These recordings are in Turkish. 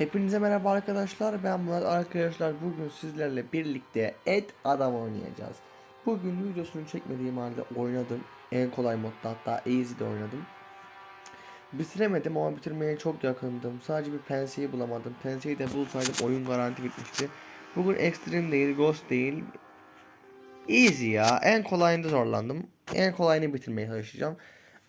Hepinize merhaba arkadaşlar. Ben Murat. Arkadaşlar bugün sizlerle birlikte Et Adam oynayacağız. Bugün videosunu çekmediğim halde oynadım. En kolay modda hatta Easy'de oynadım. Bitiremedim ama bitirmeye çok yakındım. Sadece bir penseyi bulamadım. Penseyi de bulsaydım oyun garanti bitmişti. Bugün Extreme değil, Ghost değil. Easy ya. En kolayında zorlandım. En kolayını bitirmeye çalışacağım.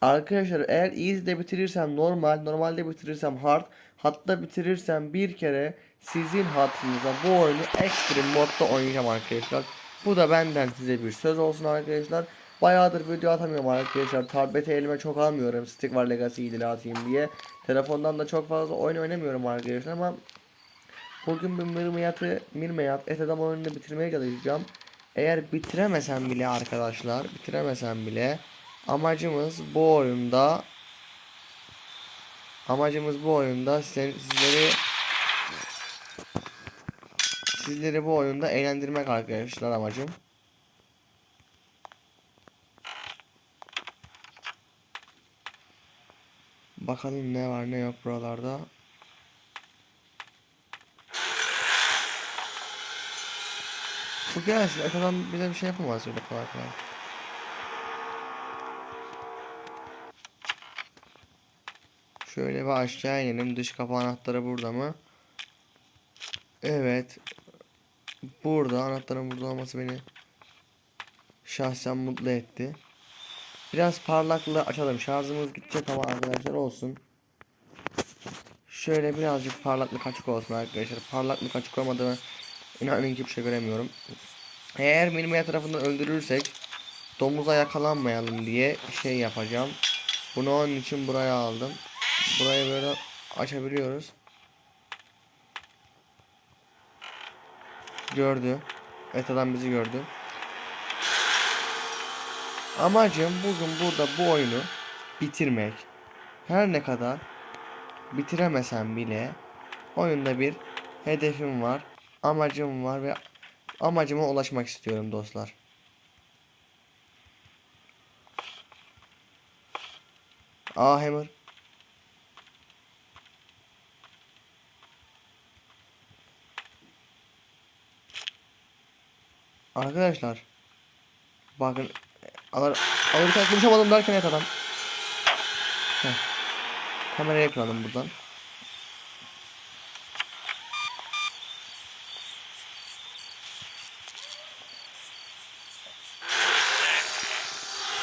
Arkadaşlar eğer easy'de bitirirsem normal, normalde bitirirsem hard, hatta bitirirsem bir kere sizin hatırınıza bu oyunu extreme modda oynayacağım arkadaşlar. Bu da benden size bir söz olsun arkadaşlar. Bayağıdır video atamıyorum arkadaşlar. Tableti elime çok almıyorum. Stick var Legacy ile atayım diye. Telefondan da çok fazla oyun oynamıyorum arkadaşlar ama bugün bir Mirmiyat'ı Mirmiyat et adam oyununu bitirmeye çalışacağım. Eğer bitiremesem bile arkadaşlar, bitiremesem bile amacımız bu oyunda amacımız bu oyunda size- sizleri sizleri bu oyunda eğlendirmek arkadaşlar amacım. Bakalım ne var ne yok buralarda. Bu gelsin. Arkadan bize bir şey yapamaz öyle kolay kolay. Şöyle bir aşağı inelim. Dış kapı anahtarı burada mı? Evet. Burada anahtarın burada olması beni şahsen mutlu etti. Biraz parlaklığı açalım. Şarjımız gidecek ama arkadaşlar olsun. Şöyle birazcık parlaklık açık olsun arkadaşlar. Parlaklık açık olmadığını inanın ki bir şey göremiyorum. Eğer benim tarafından öldürürsek domuza yakalanmayalım diye şey yapacağım. Bunu onun için buraya aldım. Burayı böyle açabiliyoruz. Gördü. Evet adam bizi gördü. Amacım bugün burada bu oyunu bitirmek. Her ne kadar bitiremesem bile oyunda bir hedefim var, amacım var ve amacıma ulaşmak istiyorum dostlar. Aa Hammer. Arkadaşlar bakın alır alırken konuşamadım derken evet adam. Heh. Kameraya kıralım buradan.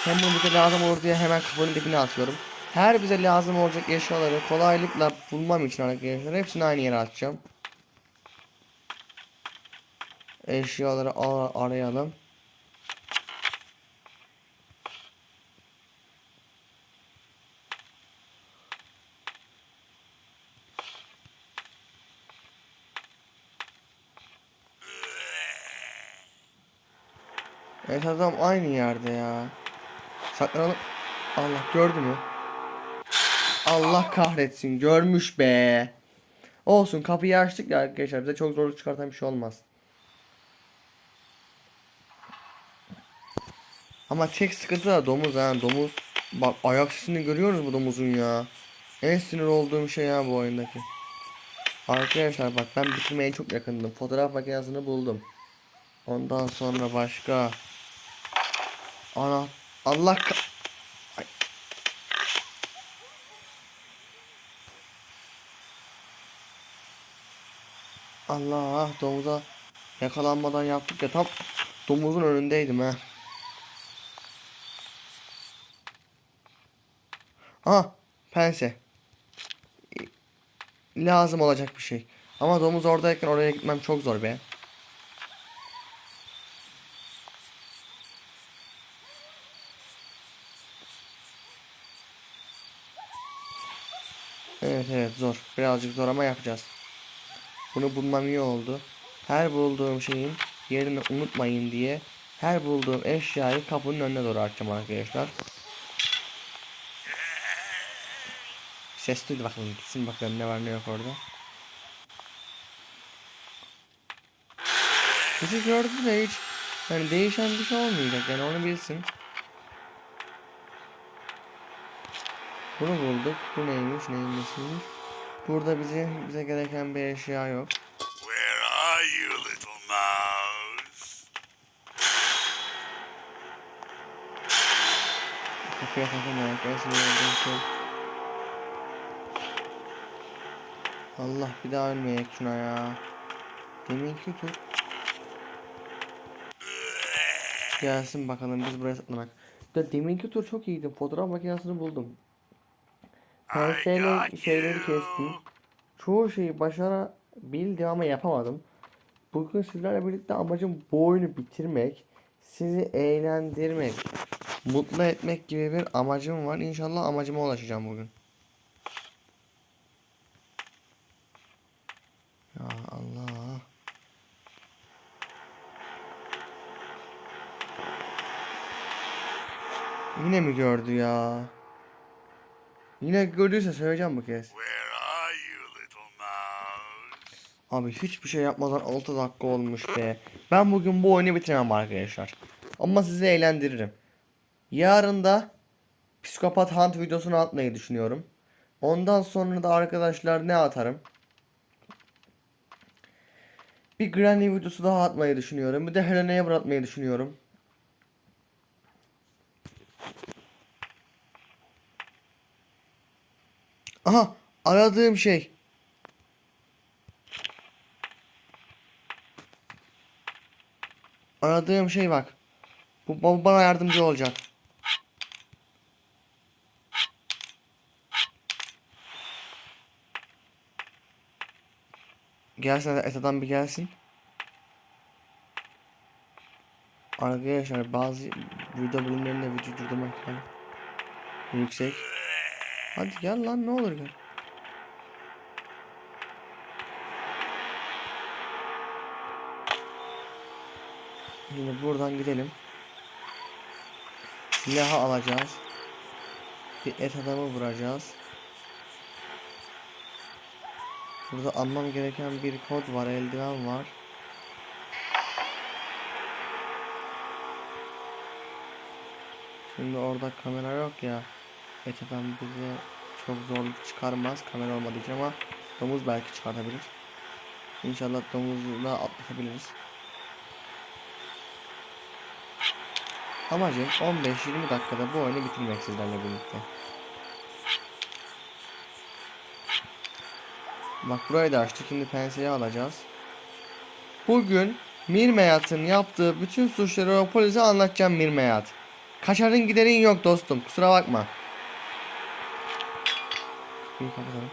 Hem bu bize lazım olur diye hemen kapının dibine atıyorum. Her bize lazım olacak eşyaları kolaylıkla bulmam için arkadaşlar hepsini aynı yere atacağım. Eşyaları ar- arayalım. Evet adam aynı yerde ya. Saklanalım. Allah gördü mü? Allah kahretsin görmüş be. Olsun kapıyı açtık ya arkadaşlar bize çok zorluk çıkartan bir şey olmaz. Ama tek sıkıntı da domuz ha domuz. Bak ayak sesini görüyoruz bu domuzun ya. En sinir olduğum şey ya bu oyundaki. Arkadaşlar bak ben bitirmeye çok yakındım. Fotoğraf makinesini buldum. Ondan sonra başka. Ana Allah. Allah domuza yakalanmadan yaptık ya tam domuzun önündeydim ha. Ha pense. Lazım olacak bir şey. Ama domuz oradayken oraya gitmem çok zor be. Evet evet zor. Birazcık zor ama yapacağız. Bunu bulmam iyi oldu. Her bulduğum şeyin yerini unutmayın diye her bulduğum eşyayı kapının önüne doğru atacağım arkadaşlar. Ses duydu bakalım gitsin bakalım ne var ne yok orada. Bizi gördü de hiç yani değişen bir şey olmayacak yani onu bilsin. Bunu bulduk. Bu neymiş neymiş neymiş. Burada bize bize gereken bir eşya yok. Where are you, little mouse? Kapıya takılmayak. Sinir olduğum şey. Allah bir daha ölmeyek şuna ya. Deminki tur. Gelsin bakalım biz buraya saklanak. Ya deminki tur çok iyiydi. Fotoğraf makinesini buldum. Penseyle şeyleri kestim. Çoğu şeyi başarabildim ama yapamadım. Bugün sizlerle birlikte amacım bu oyunu bitirmek. Sizi eğlendirmek. Mutlu etmek gibi bir amacım var. İnşallah amacıma ulaşacağım bugün. Ya Allah. Yine mi gördü ya? Yine gördüyse söyleyeceğim bu kez. Abi hiçbir şey yapmadan 6 dakika olmuş be. Ben bugün bu oyunu bitiremem arkadaşlar. Ama sizi eğlendiririm. Yarın da Psikopat Hunt videosunu atmayı düşünüyorum. Ondan sonra da arkadaşlar ne atarım? Bir Granny videosu daha atmayı düşünüyorum. Bir de Hello Neighbor atmayı düşünüyorum. Aha aradığım şey. Aradığım şey bak. Bu bana yardımcı olacak. Gelsin et adam bir gelsin. Arkadaşlar bazı video bölümlerinde vücut durdurma ihtimali yüksek. Hadi gel lan ne olur gel. Yine buradan gidelim. Silahı alacağız. Bir et adamı vuracağız. Burada almam gereken bir kod var, eldiven var. Şimdi orada kamera yok ya. Et adam bize çok zorluk çıkarmaz kamera olmadığı için ama domuz belki çıkartabilir. İnşallah domuzu da atlatabiliriz. Amacım 15-20 dakikada bu oyunu bitirmek sizlerle birlikte. Bak burayı da açtık. Şimdi penseyi alacağız. Bugün Mirmeyat'ın yaptığı bütün suçları polise anlatacağım Mirmeyat. Kaçarın giderin yok dostum. Kusura bakma. Kapatalım.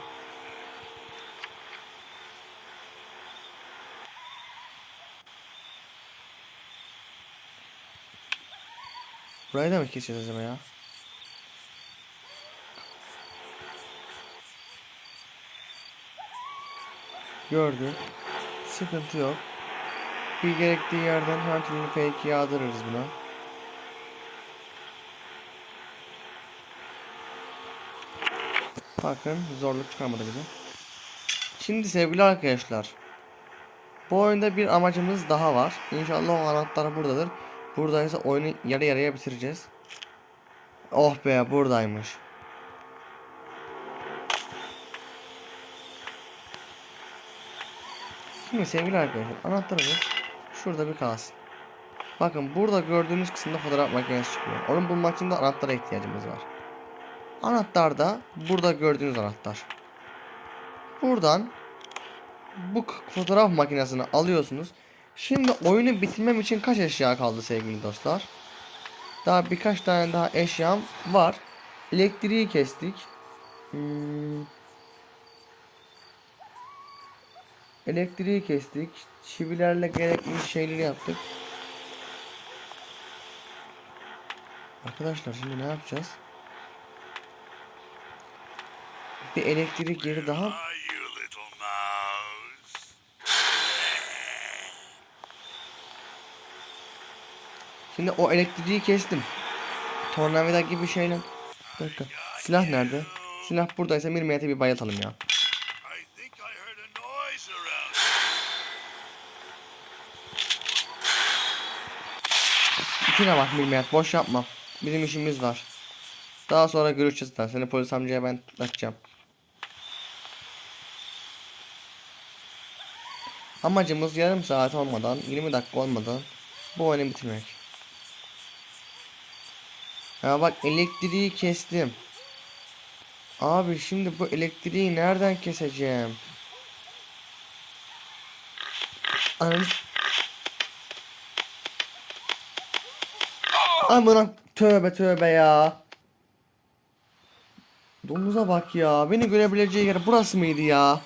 Burayı da mı keseceğiz acaba ya? Gördü. Sıkıntı yok. Bir gerektiği yerden her türlü fake yağdırırız buna. Bakın zorluk çıkarmadı bize. Şimdi sevgili arkadaşlar. Bu oyunda bir amacımız daha var. İnşallah o anahtar buradadır. Buradaysa oyunu yarı yarıya bitireceğiz. Oh be buradaymış. Şimdi sevgili arkadaşlar anahtarımız şurada bir kalsın. Bakın burada gördüğünüz kısımda fotoğraf makinesi çıkıyor. Onu bulmak için de anahtara ihtiyacımız var. Anahtar da burada gördüğünüz anahtar. Buradan bu fotoğraf makinesini alıyorsunuz. Şimdi oyunu bitirmem için kaç eşya kaldı sevgili dostlar? Daha birkaç tane daha eşyam var. Elektriği kestik. Hmm. Elektriği kestik. Çivilerle gerekli şeyleri yaptık. Arkadaşlar şimdi ne yapacağız? Bir elektrik yeri daha? Şimdi o elektriği kestim. Tornavida gibi şeyle. Bir dakika. Silah nerede? Silah buradaysa Mirmiyat'ı bir bayıltalım ya. Makine bak Milmiyat boş yapma. Bizim işimiz var. Daha sonra görüşeceğiz lan. Seni polis amcaya ben tutacağım. Amacımız yarım saat olmadan 20 dakika olmadan bu oyunu bitirmek. Ya bak elektriği kestim. Abi şimdi bu elektriği nereden keseceğim? Analiz Amına tövbe tövbe ya. Domuza bak ya. Beni görebileceği yer burası mıydı ya?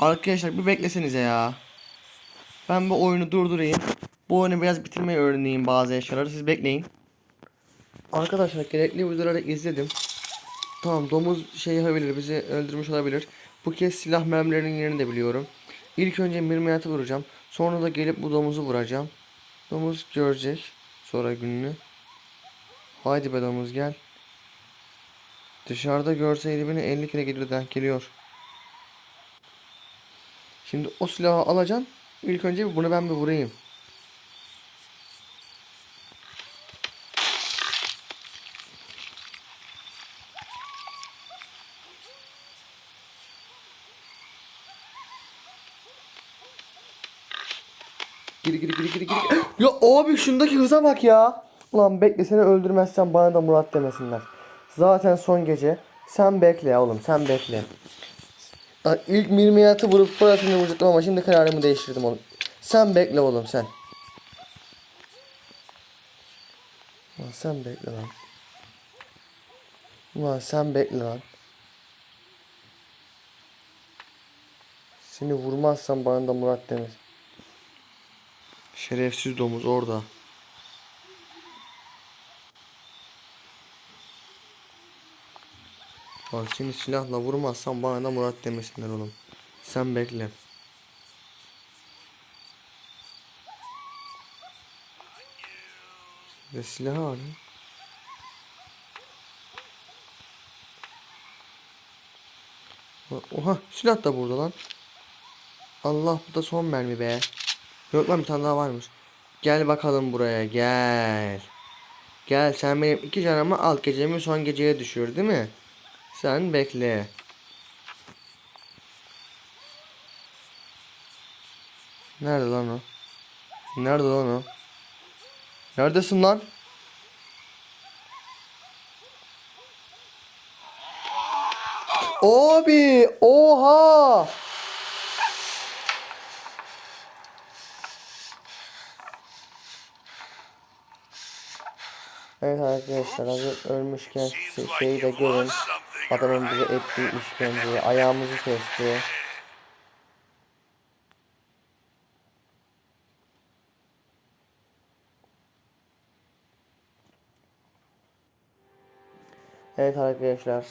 Arkadaşlar bir beklesenize ya. Ben bu oyunu durdurayım. Bu oyunu biraz bitirmeyi öğreneyim bazı eşyaları. Siz bekleyin. Arkadaşlar gerekli videoları izledim. Tamam domuz şey yapabilir bizi öldürmüş olabilir. Bu kez silah mermilerinin yerini de biliyorum. İlk önce mirmiyatı vuracağım. Sonra da gelip bu domuzu vuracağım. Domuz görecek. Sonra gününü. Haydi be domuz gel. Dışarıda görseydi beni 50 kere gelir denk geliyor. Şimdi o silahı alacaksın. İlk önce bunu ben bir vurayım. Giri giri giri giri giri. Ya abi şundaki hıza bak ya. Ulan bekle seni öldürmezsen bana da Murat demesinler. Zaten son gece. Sen bekle ya oğlum sen bekle. Lan İlk mirmiyatı vurup Fırat'ını vuracaktım ama şimdi kararımı değiştirdim oğlum. Sen bekle oğlum sen. Lan sen bekle lan. Ulan sen bekle lan. Seni vurmazsam bana da Murat demez. Şerefsiz domuz orada. Bak seni silahla vurmazsam bana da Murat demesinler oğlum. Sen bekle. Ve silahı var? Oha silah da burada lan. Allah bu da son mermi be. Yok lan bir tane daha varmış. Gel bakalım buraya gel. Gel sen benim iki canımı al gecemi son geceye düşür değil mi? Sen bekle. Nerede lan o? Nerede lan o? Neredesin lan? Abi, oha! Evet arkadaşlar hazır ölmüşken şu şeyi de görün. Adamın bize ettiği işkenceyi ayağımızı kesti. Evet arkadaşlar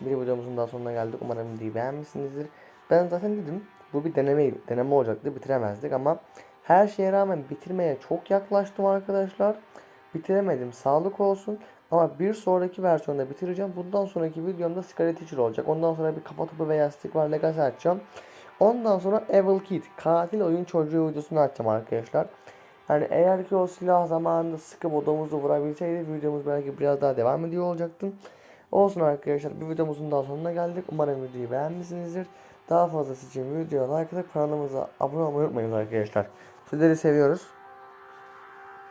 bir videomuzun daha sonuna geldik. Umarım videoyu beğenmişsinizdir. Ben zaten dedim bu bir deneme deneme olacaktı bitiremezdik ama her şeye rağmen bitirmeye çok yaklaştım arkadaşlar. Bitiremedim sağlık olsun ama bir sonraki versiyonda bitireceğim. Bundan sonraki videomda Scarlet Teacher olacak. Ondan sonra bir kafa topu ve yastık var Legacy açacağım. Ondan sonra Evil Kid katil oyun çocuğu videosunu açacağım arkadaşlar. Yani eğer ki o silah zamanında sıkıp o domuzu vurabilseydi videomuz belki biraz daha devam ediyor olacaktı. Olsun arkadaşlar bir videomuzun daha sonuna geldik. Umarım videoyu beğenmişsinizdir. Daha fazlası için videoya like atıp kanalımıza abone olmayı unutmayın arkadaşlar. Sizleri seviyoruz.